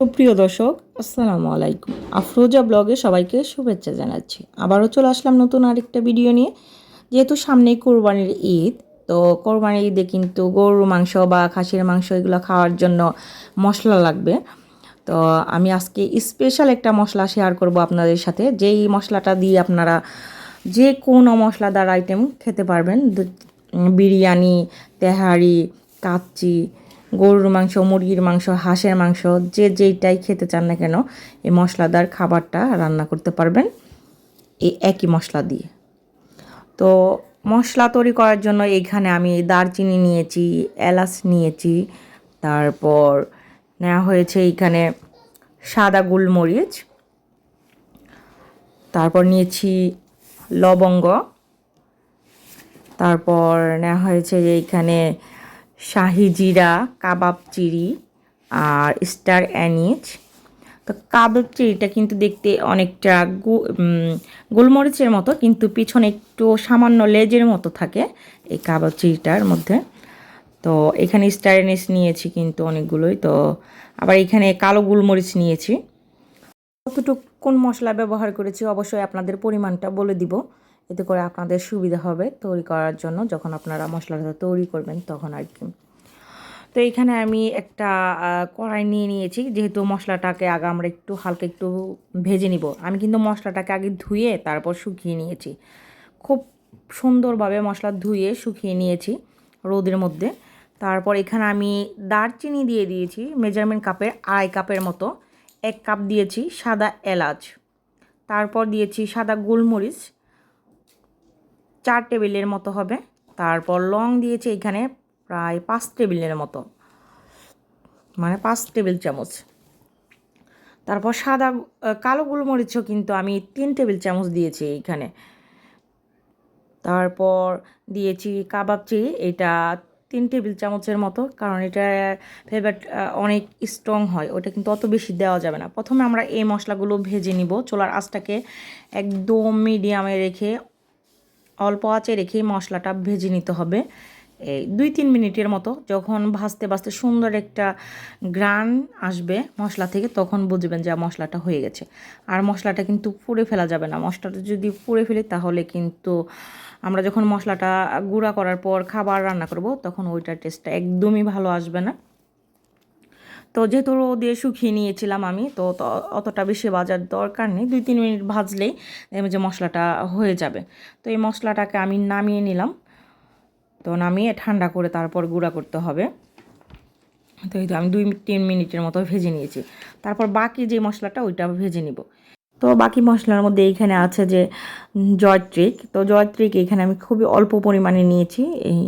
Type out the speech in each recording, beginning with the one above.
প্রিয় দর্শক, আসসালামু আলাইকুম। আফরোজা ব্লগে সবাইকে শুভেচ্ছা জানাচ্ছি। আবারও চলে আসলাম নতুন আরেকটা ভিডিও নিয়ে। যেহেতু সামনেই কোরবানির ঈদ, তো কোরবানির ঈদে কিন্তু গরুর মাংস বা খাসির মাংস এগুলো খাওয়ার জন্য মশলা লাগবে। তো আমি আজকে স্পেশাল একটা মশলা শেয়ার করব আপনাদের সাথে। যেই মশলাটা দিয়ে আপনারা যে কোনো মশলাদার আইটেম খেতে পারবেন। বিরিয়ানি, তেহারি, কাচ্চি গরুর মাংস, মুরগির মাংস, হাঁসের মাংস, যে যেইটাই খেতে চান না কেন, এই মশলাদার খাবারটা রান্না করতে পারবেন এই একই মশলা দিয়ে। তো মশলা তৈরি করার জন্য এইখানে আমি দারচিনি নিয়েছি, এলাচ নিয়েছি, তারপর নেওয়া হয়েছে এইখানে সাদা গোলমরিচ, তারপর নিয়েছি লবঙ্গ, তারপর নেওয়া হয়েছে যে এইখানে শাহি জিরা, কাবাব চিরি আর স্টার অ্যানিচ। তো কাবাব চিরিটা কিন্তু দেখতে অনেকটা গোলমরিচের মতো, কিন্তু পিছনে একটু সামান্য লেজের মতো থাকে এই কাবাব চিরিটার মধ্যে। তো এখানে স্টার অ্যানিচ নিয়েছি কিন্তু অনেকগুলোই, তো আবার এখানে কালো গোলমরিচ নিয়েছি। কতটুকু কোন মশলা ব্যবহার করেছি অবশ্যই আপনাদের পরিমাণটা বলে দিব। এতে করে আপনাদের সুবিধা হবে তৈরি করার জন্য যখন আপনারা মশলাটা তৈরি করবেন তখন আর কি। তো এখানে আমি একটা কড়াই নিয়ে নিয়েছি, যেহেতু মশলাটাকে আগে আমরা একটু, হালকা একটু ভেজে নিব। আমি কিন্তু মশলাটাকে আগে ধুয়ে তারপর শুকিয়ে নিয়েছি। খুব সুন্দরভাবে মশলা ধুয়ে শুকিয়ে নিয়েছি রোদের মধ্যে। তারপর এখানে আমি দারচিনি দিয়ে দিয়েছি, মেজারমেন্ট কাপের আড়াই কাপের মতো। এক কাপ দিয়েছি সাদা এলাচ। তারপর দিয়েছি সাদা গোলমরিচ। চার টেবিলের মতো হবে। তারপর লং দিয়েছি এখানে প্রায় পাঁচ টেবিলের মতো। মানে পাঁচ টেবিল চামচ। তারপর সাদা কালো গোলমরিচও কিন্তু আমি তিন টেবিল চামচ দিয়েছি এইখানে তারপর দিয়েছি কাবাব চিড়ি এটা তিন টেবিল চামচের মতো, কারণ এটা ফ্লেভার অনেক স্ট্রং হয়। ওটা কিন্তু অত বেশি দেওয়া যাবে না। প্রথমে আমরা এই মশলাগুলো ভেজে নিব। চোলার আঁচটাকে একদম মিডিয়ামে রেখে অল্প আঁচে রেখেই মশলাটা ভেজে নিতে হবে। এই দুই তিন মিনিটের মতো যখন ভাজতে ভাজতে সুন্দর একটা গ্রান আসবে মশলা থেকে, তখন বুঝবেন যে মশলাটা হয়ে গেছে। আর মশলাটা কিন্তু পুড়ে ফেলা যাবে না। মশলাটা যদি পুড়ে ফেলি, তাহলে কিন্তু আমরা যখন মশলাটা গুঁড়া করার পর খাবার রান্না করব, তখন ওইটার টেস্টটা একদমই ভালো আসবে না। তো যেহেতু রোদে শুকিয়ে নিয়েছিলাম আমি, তো অতটা বেশি বাজার দরকার নেই। দুই, তিন মিনিট ভাজলেই যে মশলাটা হয়ে যাবে। তো এই মশলাটাকে আমি নামিয়ে নিলাম। তো নামিয়ে ঠান্ডা করে তারপর গুঁড়া করতে হবে। তো এই তো আমি দুই, তিন মিনিটের মতো ভেজে নিয়েছি। তারপর বাকি যে মশলাটা ওইটা ভেজে নিব। তো বাকি মশলার মধ্যে এইখানে আছে যে জয়ত্রিক। তো জয়ত্রিক এখানে আমি খুবই অল্প পরিমাণে নিয়েছি। এই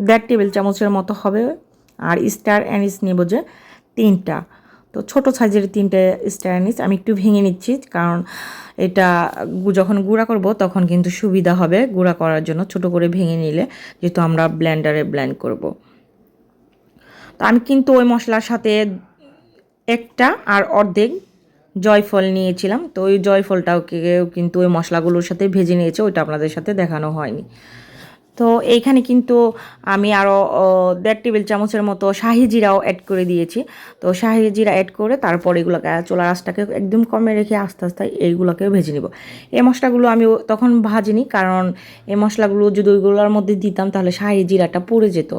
দেড় টেবিল চামচের মতো হবে। আর স্টার অ্যানিস নেব যে তিনটা। তো ছোট সাইজের তিনটে স্টার অ্যানিস আমি একটু ভেঙে নিচ্ছি, কারণ এটা যখন গুঁড়া করব তখন কিন্তু সুবিধা হবে গুঁড়া করার জন্য ছোট করে ভেঙে নিলে, যেহেতু আমরা ব্ল্যান্ডারে ব্ল্যান্ড করব। তো আমি কিন্তু ওই মশলার সাথে একটা আর অর্ধেক জয়ফল নিয়েছিলাম, তো ওই জয়ফলটাও কিন্তু ওই মশলাগুলোর সাথে ভেজে নিয়েছে, ওইটা আপনাদের সাথে দেখানো হয়নি। তো এইখানে কিন্তু আমি আরও দেড় টেবিল চামচের মতো শাহি জিরাও অ্যাড করে দিয়েছি। তো শাহি জিরা অ্যাড করে তারপর এগুলোকে, চোলা আঁচটাকে একদম কমে রেখে আস্তে আস্তে এইগুলোকে ভেজে নিব। এই মশলাগুলো আমি তখন ভাজিনি, কারণ এই মশলাগুলো যদি ওইগুলোর মধ্যে দিতাম তাহলে শাহি জিরাটা পড়ে যেত।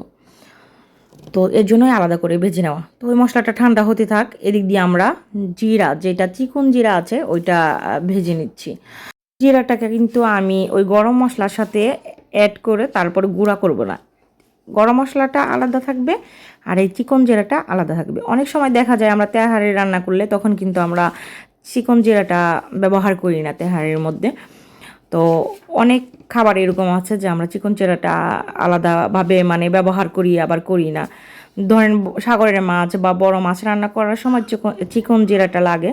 তো এর জন্যই আলাদা করে ভেজে নেওয়া। তো ওই মশলাটা ঠান্ডা হতে থাক, এদিক দিয়ে আমরা জিরা, যেটা চিকন জিরা আছে ওইটা ভেজে নিচ্ছি। জিরাটাকে কিন্তু আমি ওই গরম মশলার সাথে অ্যাড করে তারপর গুঁড়া করব না। গরম মশলাটা আলাদা থাকবে আর এই চিকন জিরাটা আলাদা থাকবে। অনেক সময় দেখা যায় আমরা তেহারি রান্না করলে তখন কিন্তু আমরা চিকন জিরাটা ব্যবহার করি না তেহারির মধ্যে। তো অনেক খাবার এরকম আছে যে আমরা চিকন চেরাটা আলাদাভাবে মানে ব্যবহার করি, আবার করি না। ধরেন সাগরের মাছ বা বড় মাছ রান্না করার সময় চিকন চিকন জিরাটা লাগে,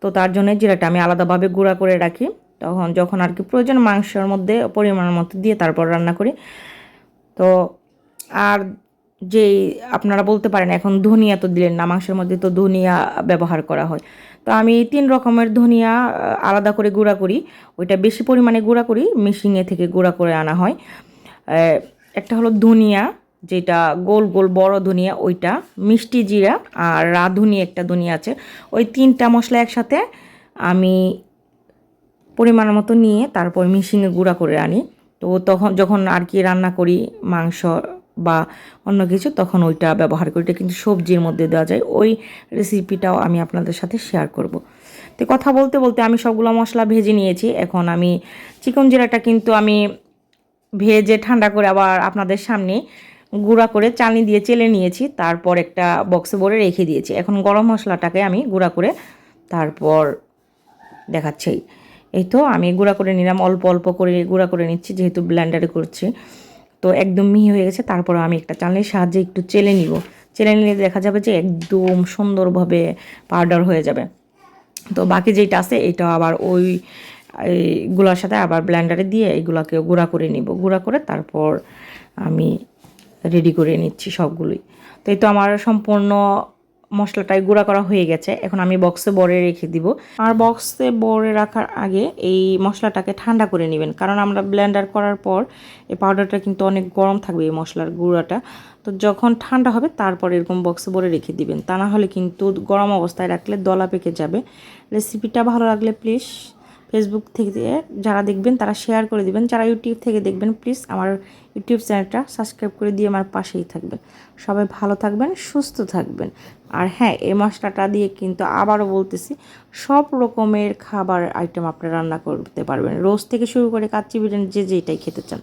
তো তার জন্য জিরাটা আমি আলাদাভাবে গুঁড়া করে রাখি। তখন যখন আর কি প্রয়োজন মাংসের মধ্যে পরিমাণ মতো দিয়ে তারপর রান্না করি। তো আর যেই আপনারা বলতে পারেন এখন ধনিয়া তো দিলেন না, মাংসের মধ্যে তো ধনিয়া ব্যবহার করা হয়। তো আমি তিন রকমের ধনিয়া আলাদা করে গুঁড়া করি। ওইটা বেশি পরিমাণে গুঁড়া করি মেশিনে থেকে গুঁড়া করে আনা হয়। একটা হলো ধনিয়া, যেটা গোল গোল বড় ধনিয়া, ওইটা মিষ্টি জিরা আর রাঁধুনি একটা ধনিয়া আছে। ওই তিনটা মশলা একসাথে আমি পরিমাণ মতো নিয়ে তারপর মিশিংয়ে গুঁড়া করে আনি। তো তখন যখন আর কি রান্না করি, মাংস বা অন্য কিছু, তখন ওইটা ব্যবহার করি। এটা কিন্তু সবজির মধ্যে দেওয়া যায়। ওই রেসিপিটাও আমি আপনাদের সাথে শেয়ার করব। তো কথা বলতে বলতে আমি সবগুলো মশলা ভেজে নিয়েছি। এখন আমি চিকন জিরাটা কিন্তু আমি ভেজে ঠান্ডা করে আবার আপনাদের সামনে গুঁড়া করে চালনি দিয়ে চেলে নিয়েছি। তারপর একটা বক্সে ভরে রেখে দিয়েছি। এখন গরম মশলাটাকে আমি গুঁড়া করে তারপর দেখাচ্ছি। এই তো আমি গুঁড়া করে নিলাম, অল্প অল্প করে গুঁড়া করে নিচ্ছি, যেহেতু ব্ল্যান্ডারে করছি। তো একদম মিহি হয়ে গেছে তারপর আমি একটা চালনির সাহায্যে একটু চেলে নিব। চেলে নিলে দেখা যাবে যে একদম সুন্দরভাবে পাউডার হয়ে যাবে। তো বাকি যেটা আছে এটা আবার ওই এইগুলোর সাথে আবার ব্ল্যান্ডারে দিয়ে এইগুলোকে গুঁড়া করে নিব। গুঁড়া করে তারপর আমি রেডি করে নিচ্ছি সবগুলোই। তো এই তো আমার সম্পূর্ণ মশলাটাই গুঁড়া করা হয়ে গেছে। এখন আমি বক্সে বরে রেখে দিব। আর বক্সে বরে রাখার আগে এই মশলাটাকে ঠান্ডা করে নেবেন। কারণ আমরা ব্লেন্ডার করার পর এই পাউডারটা কিন্তু অনেক গরম থাকবে এই মশলার গুঁড়াটা। তো যখন ঠান্ডা হবে, তারপর এরকম বক্সে ভরে রেখে দিবেন। তা না হলে কিন্তু গরম অবস্থায় রাখলে দলা পেকে যাবে। রেসিপিটা ভালো লাগলে প্লিজ ফেসবুক থেকে যারা দেখবেন, তারা শেয়ার করে দিবেন। যারা ইউটিউব থেকে দেখবেন প্লিজ আমার ইউটিউব চ্যানেলটা সাবস্ক্রাইব করে দিয়ে আমার পাশেই থাকবেন। সবাই ভালো থাকবেন, সুস্থ থাকবেন। আর হ্যাঁ এই মশলাটা দিয়ে কিন্তু আবারও বলতেছি, সব রকমের খাবার আইটেম আপনারা রান্না করতে পারবেন। রোজ থেকে শুরু করে কাচ্চি বিরিয়ানি যে যেটাই খেতে চান।